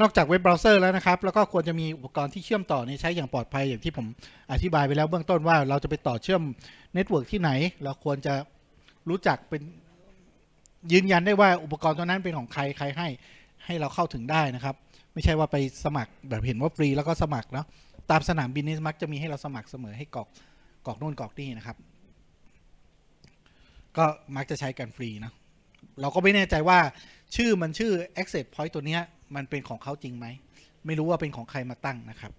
นอกจากเว็บเบราว์เซอร์แล้วนะครับ แล้วก็ควรจะมีอุปกรณ์ที่เชื่อมต่อเนี่ยใช้อย่างปลอดภัยอย่างที่ผมอธิบายไปแล้วเบื้องต้นว่าเราจะไปต่อเชื่อมเน็ตเวิร์กที่ไหน เราควรจะรู้จักเป็นยืนยันได้ว่าอุปกรณ์ตัวนั้นเป็นของใครใครให้ให้เราเข้าถึงได้นะครับ ไม่ใช่ว่าไปสมัครแบบเห็นว่าฟรีแล้วก็สมัครเนาะตามสนามบินนี่มักจะมีให้เราสมัครเสมอให้กรอกกรอกโน่นกรอกนี่นะครับ ก็มักจะใช้กันฟรีนะเราก็ไม่แน่ใจว่าชื่อมันชื่อ access point ตัวเนี้ย มันเป็นของเขาจริงไหม ไม่รู้ว่าเป็นของใครมาตั้งนะครับ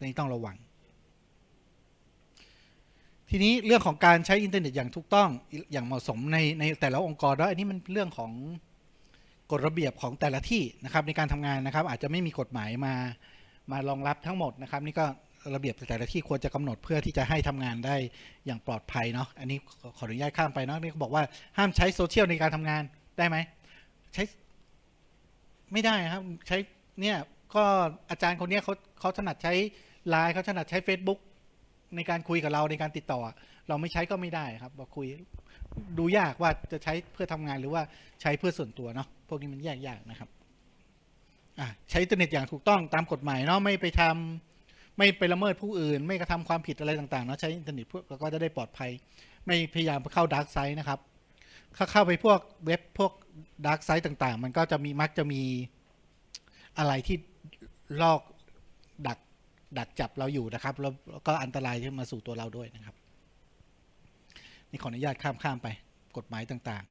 นี่ต้องระวัง ทีนี้เรื่องของการใช้อินเทอร์เน็ตอย่างถูกต้องอย่างเหมาะสมในในแต่ละองค์กรแล้วอันนี้มันเรื่องของกฎระเบียบของแต่ละที่นะครับในการทำงานนะครับ อาจจะไม่มีกฎหมายมามารองรับทั้งหมดนะครับ นี่ก็ระเบียบแต่ละที่ควรจะกำหนดเพื่อที่จะให้ทำงานได้อย่างปลอดภัยเนาะอันนี้ขอขออนุญาตข้ามไปเนาะนี่เขาบอกว่าห้ามใช้โซเชียลในการทำงานได้ไหมใช้ ไม่ได้ครับ ใช้เนี่ยก็อาจารย์คนเนี้ยเขาเขาถนัดใช้ไลน์เขาถนัดใช้ Facebook ในการคุยกับเราในการติดต่อ เราไม่ใช้ก็ไม่ได้ครับบอกคุยดูยากว่าจะใช้เพื่อทำงานหรือว่าใช้เพื่อส่วนตัวเนาะพวกนี้มันยกยากนะครับอะใช้อินเทอร์เน็ตอย่างถูกต้องตามกฎหมายเนาะไม่ไปทำไม่ไปละเมิดผู้อื่น ไม่กระทำความผิดอะไรต่างๆเนาะใช้อินเทอร์เน็ตเพื่อก็จะได้ปลอดภัย ไม่พยายามเข้าดาร์กไซต์นะครับ เข้าไปพวกเว็บพวก ดาร์กไซต์ต่างๆ มันก็จะมีมักจะมีอะไรที่ลอกดักดักจับเราอยู่นะครับ แล้วก็อันตรายที่มาสู่ตัวเราด้วยนะครับ นี่ขออนุญาตข้ามข้ามไปกฎหมายต่างๆ